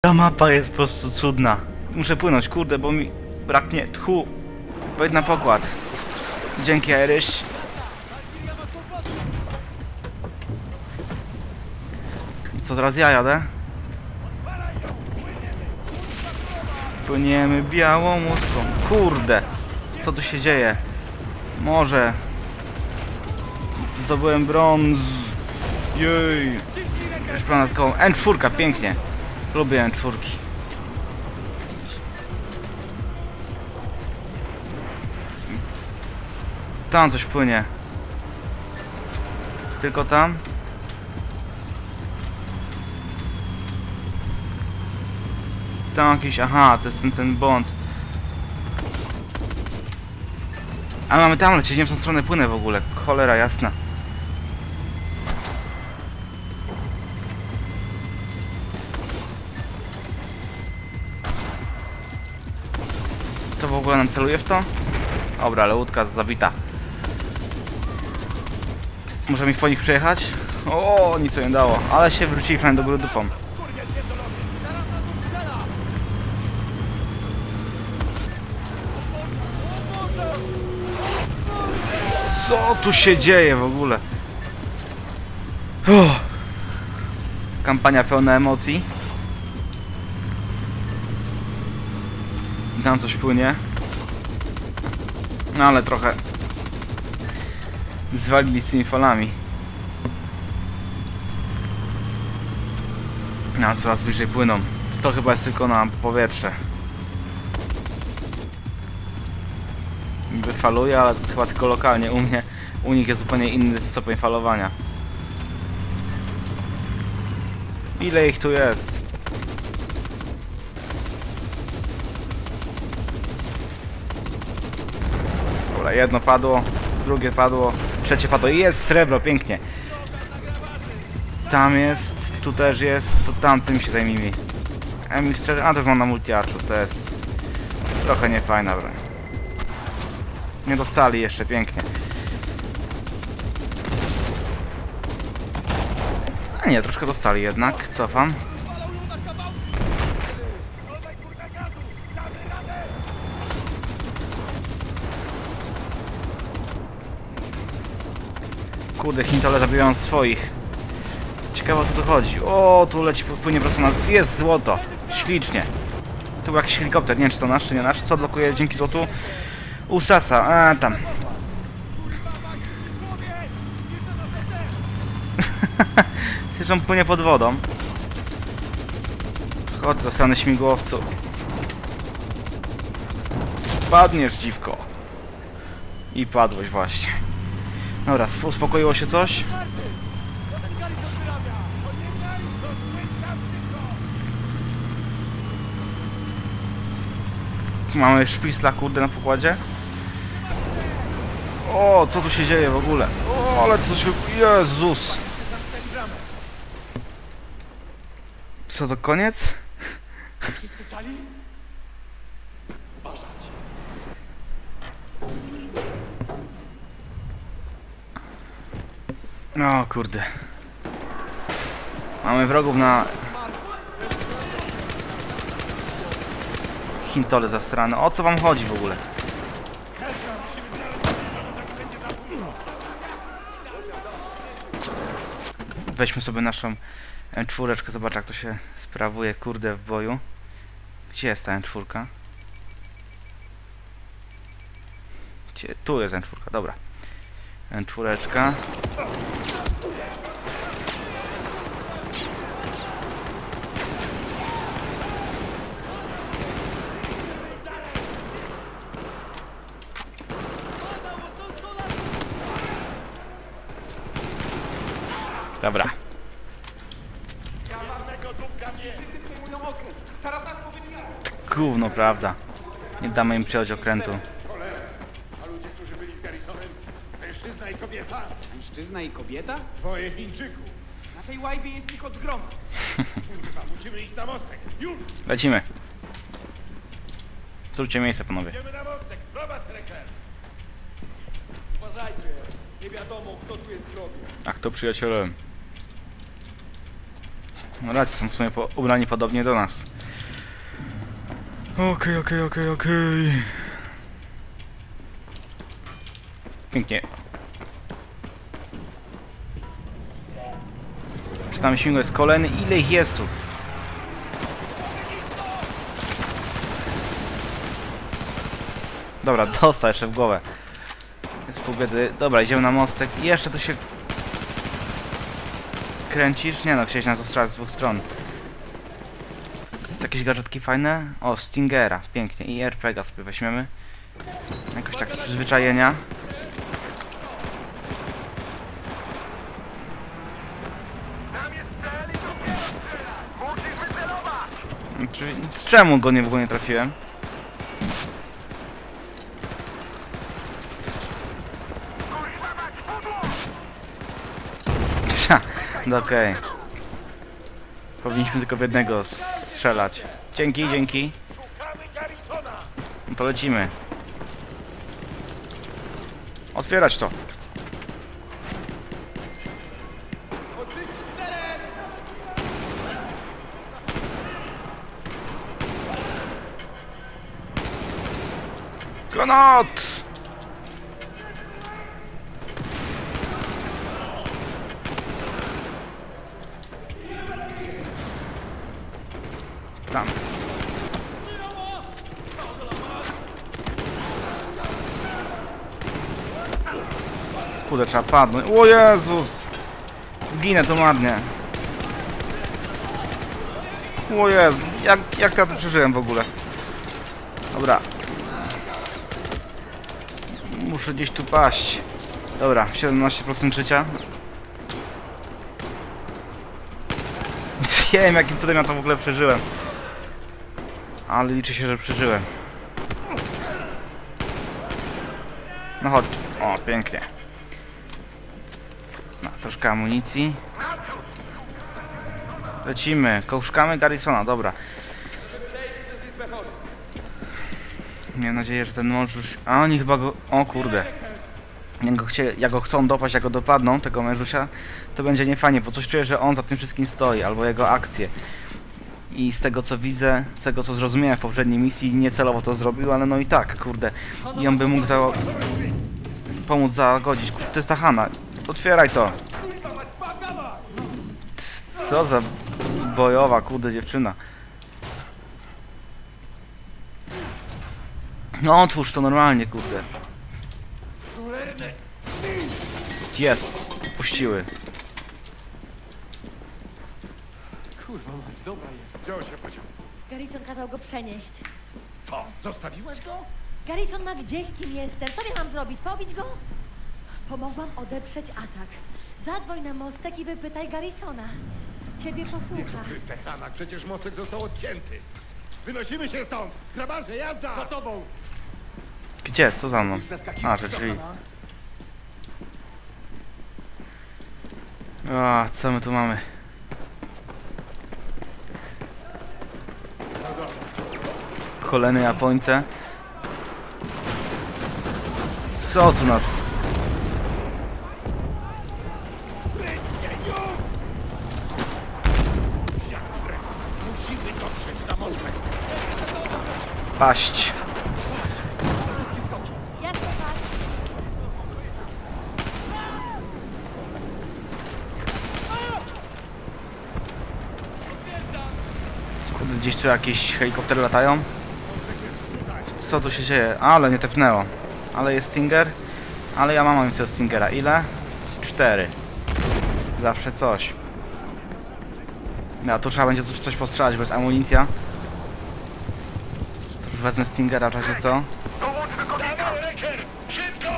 Ta mapa jest po prostu cudna. Muszę płynąć, kurde, bo mi braknie tchu. Wejdź na pokład. Dzięki, Irish. Co teraz ja jadę? Płyniemy białą łódką. Kurde, co tu się dzieje? Może. Zdobyłem brąz. Jej. Już ponad koło. N4, pięknie. Lubię N4. Tam coś płynie. Tylko tam? Tam jakiś, aha, to jest ten, ten błąd. A mamy tam lecieć, nie w tą stronę płynę w ogóle. Cholera jasna. Ogóle nam celuje w to? Dobra, ale łódka zabita. Możemy ich po nich przejechać? O, nic nie dało. Ale się wrócili fajnie do góry dupą. Co tu się dzieje w ogóle? Uff. Kampania pełna emocji. Tam coś płynie. No ale trochę zwalili z tymi falami. No, coraz bliżej płyną. To chyba jest tylko na powietrze. Niby faluje, ale chyba tylko lokalnie. U mnie, u nich jest zupełnie inny stopień falowania. Ile ich tu jest? Dobra, jedno padło, drugie padło, trzecie padło. Jest srebro, pięknie. Tam jest, tu też jest, to tamtym się zajmijmy. M4, a już mam na multiaczu, to jest trochę niefajna broń. Nie dostali jeszcze, pięknie. A nie, troszkę dostali jednak, cofam. Kurde, Hintole zabijają swoich. Ciekawe o co tu chodzi. O, tu leci, płynie prosto na nas. Jest złoto. Ślicznie. Tu był jakiś helikopter, nie wiem czy to nasz, czy nie nasz. Co blokuje dzięki złotu? Usasa, a tam. Przecież on płynie pod wodą. Chodź, zostanę śmigłowcu. Padniesz, dziwko. I padłeś właśnie. Dobra, sp- uspokoiło się coś? Mamy szpicla kurde na pokładzie. O, co tu się dzieje w ogóle? O, ale coś... Jezus! Co to koniec? Wszyscy cali? O kurde. Mamy wrogów na... Hintole zasrane. O co wam chodzi w ogóle? Weźmy sobie naszą czwóreczkę, zobacz jak to się sprawuje, kurde, w boju. Gdzie jest ta czwórka? Tu jest czwórka, dobra. Czwóreczka. Dobra. Gówno, prawda. Nie damy im przejąć okrętu. A ludzie, którzy byli z Garrisonem, mężczyzna i kobieta, Mężczyzna i kobieta? dwoje Chińczyków. Na tej łajbie jest ich od groma. Kurwa, musimy iść na mostek. Już! Lecimy. Zróbcie miejsce, panowie. Idziemy na mostek. Prowadź, Rekler. Uważajcie, nie wiadomo kto tu jest grobie. A kto przyjacielem? No raczej są w sumie po, ubrani podobnie do nas. Okej, okej, okej, okej. Pięknie. Czytam śmigło jest kolejny. Ile ich jest tu? Dobra, dostał jeszcze w głowę. Jest pół biedy. Dobra, idziemy na mostek. Jeszcze tu się... Kręcisz? Nie no, chciałeś nas ostrzelać z dwóch stron. Z jakieś gadżetki fajne? O, Stingera. Pięknie. I RPG sobie weźmiemy. Jakoś tak z przyzwyczajenia. Czy- Czemu go nie w ogóle nie trafiłem? No okej. Powinniśmy tylko w jednego strzelać. Dzięki, dzięki. No to lecimy. Otwierać to. Granat! Tam. Kurde, trzeba padnąć. O Jezus! Zginę to ładnie. O Jezu, jak, jak ja to przeżyłem w ogóle? Dobra. Muszę gdzieś tu paść. Dobra, 17% życia. Nie wiem jakim cudem ja to w ogóle przeżyłem. Ale liczy się, że przeżyłem. No chodź. O, pięknie. No, troszkę amunicji. Lecimy. Kołszkamy Garrisona, dobra. Mam nadzieję, że ten mąż już... A oni chyba go... O kurde. Jak go, chcie... jak go chcą dopaść, jak go dopadną, tego mężusia, to będzie niefajnie, bo coś czuję, że on za tym wszystkim stoi, albo jego akcje. I z tego co widzę, z tego co zrozumiałem w poprzedniej misji, niecelowo to zrobił, ale no i tak, kurde. I on by mógł za... pomóc zagodzić. Kurde, to jest ta Hanna. Otwieraj to. Co za bojowa, kurde, dziewczyna. No otwórz to normalnie, kurde. Jest, puściły. Kurwa mać, dobra jest. Gdzie on się podział? Garrison kazał go przenieść. Co? Zostawiłaś go? Garrison ma gdzieś, kim jestem. Co ja mam zrobić? Pobić go? Pomogłam odeprzeć atak. Zadzwoń na mostek i wypytaj Garrisona. Ciebie posłucha. Chryste, Hanna, przecież mostek został odcięty. Wynosimy się stąd! Grabarze, jazda! Za tobą! Gdzie? Co za mną? A, drzwi. A, co my tu mamy? Kolejne Japońce. Co tu nas? Paść. Jasne, tak. Tu jakieś helikoptery latają. Co tu się dzieje? Ale nie tepnęło. Ale jest Stinger. Ale ja mam amunicję Stingera. Ile? Cztery. Zawsze coś. No, tu trzeba będzie coś, postrzelać, bo jest amunicja. To już wezmę Stingera w razie co.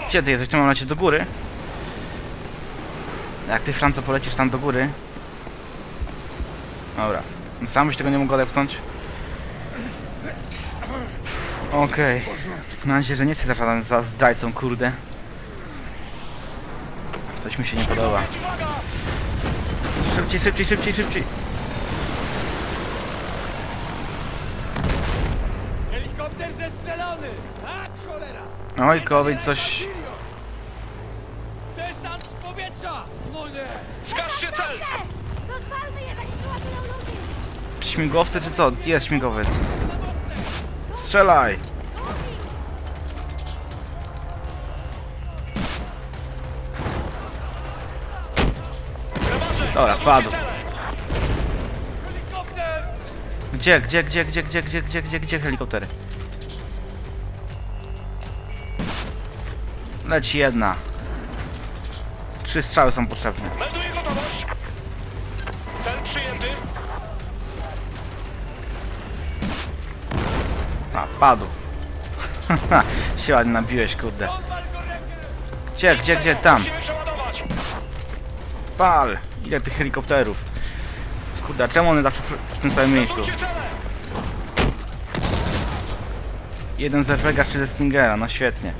Gdzie ty jesteś? Tu mam lecieć do góry? Jak ty, Franco, polecisz tam do góry? Dobra. Sam byś tego nie mógł odepchnąć? Okej. Mam nadzieję, że nie jesteś za, za zdrajcą, kurde. Coś mi się nie podoba. Szybciej, szybciej, szybciej, szybciej. Helikopter zestrzelony! Tak, cholera! Oj, COVID, coś... Desant z powietrza! No nie! Rozwalmy je, zanim wyładują Śmigłowce czy co? Jest śmigłowiec. Strzelaj! Dobra, padł. Gdzie, gdzie, gdzie, gdzie, gdzie, gdzie, gdzie, gdzie, gdzie helikoptery? Leci jedna. Trzy strzały są potrzebne. Padł. się ładnie nabiłeś, kurde. Gdzie, gdzie, gdzie, tam? Pal! Ile tych helikopterów? Kurde, czemu one zawsze w tym samym miejscu? Jeden z RPG, czy ze Stingera, no świetnie.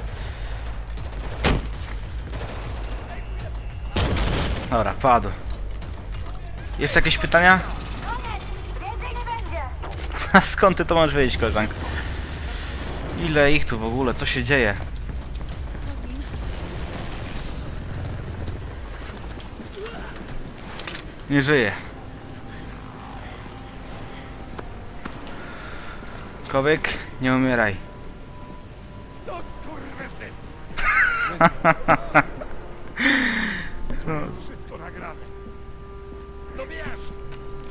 Dobra, padł. Jeszcze jakieś pytania? A skąd ty to możesz wiedzieć, koleżanko? Ile ich tu w ogóle? Co się dzieje? Nie żyje. Kowyk, nie umieraj.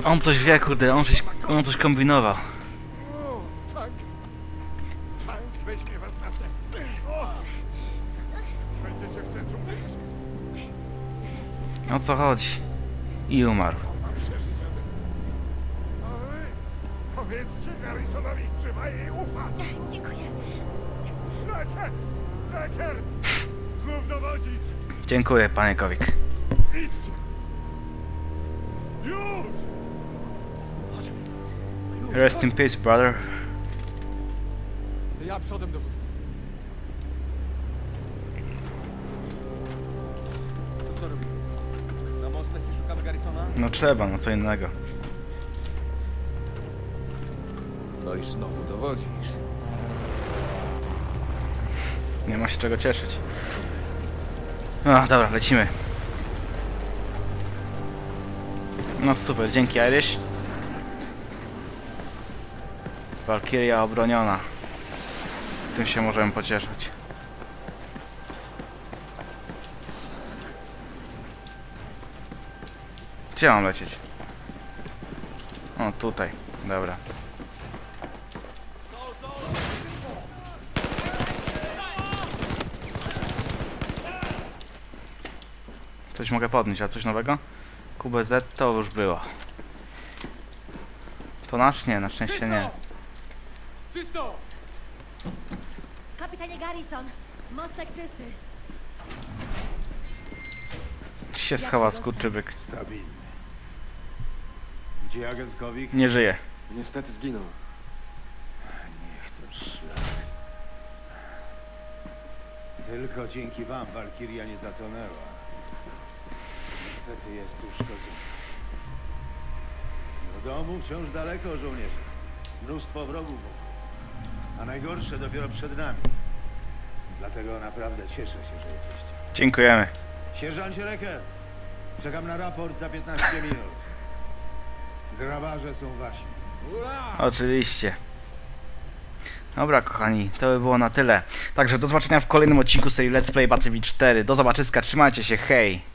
On coś wie, kurde, on coś, on coś kombinował. O co chodzi? I umarł. Powiedzcie Garrisonowi, że ma jej ufać. Dziękuję. Leker! Leker! Znów dowodzisz! Dziękuję, panie Kowik. Idźcie! Już! Rest in peace, brother. Ja przodem. No trzeba, no co innego. No i znowu dowodzisz. Nie ma się czego cieszyć. No, dobra, lecimy. No super, dzięki Irish. Valkyria obroniona. Tym się możemy pocieszać. Gdzie mam lecieć? O, tutaj. Dobra. Coś mogę podnieść, a coś nowego? QBZ to już było. To nasz? Nie, na szczęście nie. Czysto! Kapitanie Garrison, mostek czysty. Się schował skurczybyk? Stabilny. Gdzie agent Kowik? Nie żyje. Niestety zginął. Niech to szlak. Tylko dzięki wam Walkiria nie zatonęła. Niestety jest uszkodzona. Do domu wciąż daleko, żołnierze. Mnóstwo wrogów wokół. A najgorsze dopiero przed nami. Dlatego naprawdę cieszę się, że jesteście. Dziękujemy. Sierżancie Reker, czekam na raport za 15 minut. Grabarze są wasi. Oczywiście. Dobra, kochani, to by było na tyle. Także do zobaczenia w kolejnym odcinku serii Let's Play Battlefield 4. Do zobaczyska, trzymajcie się, hej!